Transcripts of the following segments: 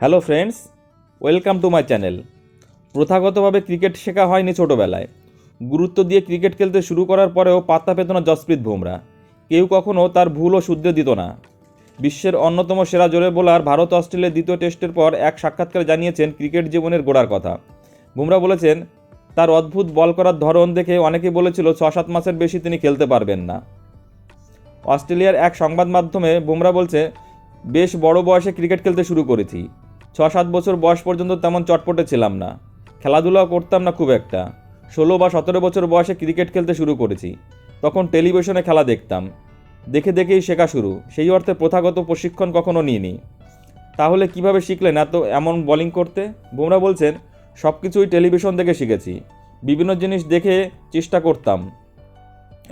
Hello friends, welcome to my channel. প্রথাগতভাবে cricket শেখা হয়নি ছোটোবেলায়। গুরুত্ব দিয়ে ক্রিকেট খেলতে শুরু করার পরেও পাত্তা পেত না জসপ্রীত বুমরা। কেউ কখনও তার ভুলও শুদ্ধে দিত না। বিশ্বের অন্যতম সেরা জোরে বোলার ভারত অস্ট্রেলিয়ার দ্বিতীয় টেস্টের পর এক সাক্ষাৎকারে জানিয়েছেন, ক্রিকেট জীবনের গোড়ার কথা। বুমরা বলেছেন, তার অদ্ভুত বল করার ধরন দেখে অনেকে বলেছিল ছ সাত মাসের বেশি তিনি খেলতে পারবেন না। অস্ট্রেলিয়ার এক সংবাদ মাধ্যমে বুমরা বলছে, বেশ বড় বয়সে ক্রিকেট খেলতে শুরু করেছি। ছ সাত বছর বয়স পর্যন্ত তেমন চটপটে ছিলাম না। খেলাধুলাও করতাম না খুব একটা। ষোলো বা সতেরো বছর বয়সে ক্রিকেট খেলতে শুরু করেছি। তখন টেলিভিশনে খেলা দেখতাম। দেখে দেখেই শেখা শুরু। সেই অর্থে প্রথাগত প্রশিক্ষণ কখনো নিইনি। তাহলে কীভাবে শিখলেন এত, এমন বোলিং করতে? বুমরা বলছেন সব কিছুই টেলিভিশন থেকে শিখেছি। বিভিন্ন জিনিস দেখে চেষ্টা করতাম।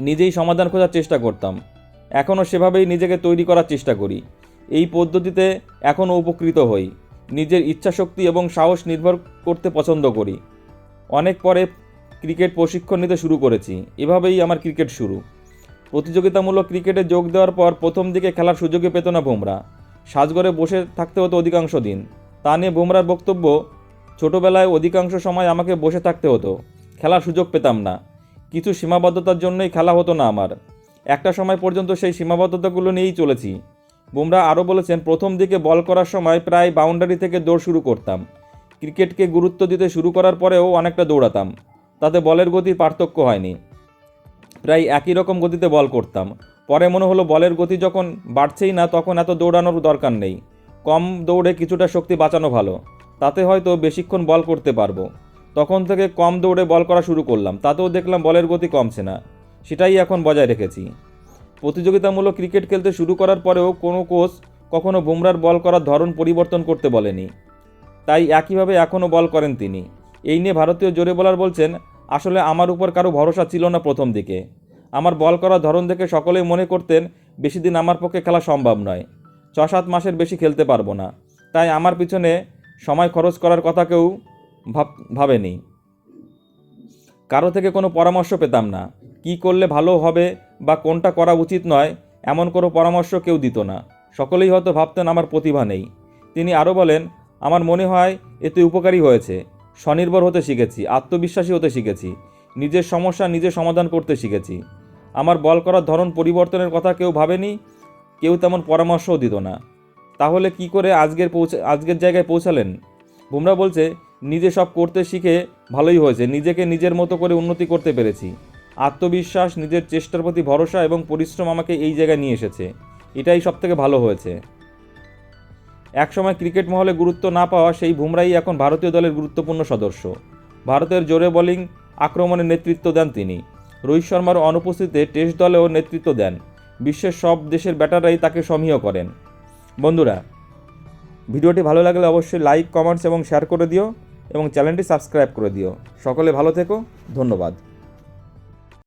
নিজেই সমাধান খোঁজার চেষ্টা করতাম। এখনও সেভাবেই নিজেকে তৈরি করার চেষ্টা করি। এই পদ্ধতিতে এখনও উপকৃত হই। নিজের ইচ্ছাশক্তি এবং সাহস নির্ভর করতে পছন্দ করি। অনেক পরে ক্রিকেট প্রশিক্ষণ নিতে শুরু করেছি। এভাবেই আমার ক্রিকেট শুরু। প্রতিযোগিতামূলক ক্রিকেটে যোগ দেওয়ার পর প্রথম দিকে খেলার সুযোগই পেত না বুমরা। সাজগরে বসে থাকতে হতো অধিকাংশ দিন। তা নিয়ে বুমরার বক্তব্য, ছোটবেলায় অধিকাংশ সময় আমাকে বসে থাকতে হতো। খেলার সুযোগ পেতাম না। কিছু সীমাবদ্ধতার জন্যই খেলা হতো না আমার। একটা সময় পর্যন্ত সেই সীমাবদ্ধতাগুলো নিয়েই চলেছি। বুমরা আরও বলেছেন, প্রথম দিকে বল করার সময় প্রায় বাউন্ডারি থেকে দৌড় শুরু করতাম। ক্রিকেটকে গুরুত্ব দিতে শুরু করার পরেও অনেকটা দৌড়াতাম। তাতে বলের গতির পার্থক্য হয়নি। প্রায় একই রকম গতিতে বল করতাম। পরে মনে হলো বলের গতি যখন বাড়ছেই না, তখন এত দৌড়ানোর দরকার নেই। কম দৌড়ে কিছুটা শক্তি বাঁচানো ভালো। তাতে হয়তো বেশিক্ষণ বল করতে পারব। তখন থেকে কম দৌড়ে বল করা শুরু করলাম। তাতেও দেখলাম বলের গতি কমছে না। সেটাই এখন বজায় রেখেছি। প্রতিযোগিতামূলক ক্রিকেট খেলতে শুরু করার পরেও কোনো কোচ কখনো বুমরার বল করার ধরন পরিবর্তন করতে বলেনি। তাই একইভাবে এখনও বল করেন তিনি। এই নিয়ে ভারতীয় জোরে বোলার বলছেন, আসলে আমার উপর কারও ভরসা ছিল না প্রথম দিকে। আমার বল করার ধরন দেখে সকলেই মনে করতেন, বেশি দিন আমার পক্ষে খেলা সম্ভব নয়। ছ সাত মাসের বেশি খেলতে পারব না। তাই আমার পিছনে সময় খরচ করার কথা কেউ ভাব, ভাবেনি। কারও থেকে কোনো পরামর্শ পেতাম না। কি করলে ভালো হবে বা কোনটা করা উচিত নয়, এমন কোনো পরামর্শ কেউ দিত না। সকলেই হয়তো ভাবতেন আমার প্রতিভা নেই। তিনি আরও বলেন, আমার মনে হয় এতে উপকারী হয়েছে। স্বনির্ভর হতে শিখেছি, আত্মবিশ্বাসী হতে শিখেছি, নিজের সমস্যা নিজে সমাধান করতে শিখেছি। আমার বল করার ধরন পরিবর্তনের কথা কেউ ভাবেনি, কেউ তেমন পরামর্শও দিত না। তাহলে কি করে আজকের পৌঁছে, আজকের জায়গায় পৌঁছালেন? বুমরা বলছে, নিজে সব করতে শিখে ভালোই হয়েছে। নিজেকে নিজের মতো করে উন্নতি করতে পেরেছি। আত্মবিশ্বাস, নিজের চেষ্টার প্রতি ভরসা এবং পরিশ্রম আমাকে এই জায়গায় নিয়ে এসেছে। এটাই সব থেকে ভালো হয়েছে। একসময় ক্রিকেট মহলে গুরুত্ব না পাওয়া সেই বুমরাই এখন ভারতীয় দলের গুরুত্বপূর্ণ সদস্য। ভারতের জোরে বোলিং আক্রমণের নেতৃত্ব দেন তিনি। রোহিত শর্মার অনুপস্থিতিতে টেস্ট দলেও নেতৃত্ব দেন। বিশ্বের সব দেশের ব্যাটাররাই তাকে সমীহ করেন। বন্ধুরা, ভিডিওটি ভালো লাগলে অবশ্যই লাইক, কমেন্টস এবং শেয়ার করে দিও এবং চ্যানেলটি সাবস্ক্রাইব করে দিও। সকলে ভালো থেকো, ধন্যবাদ।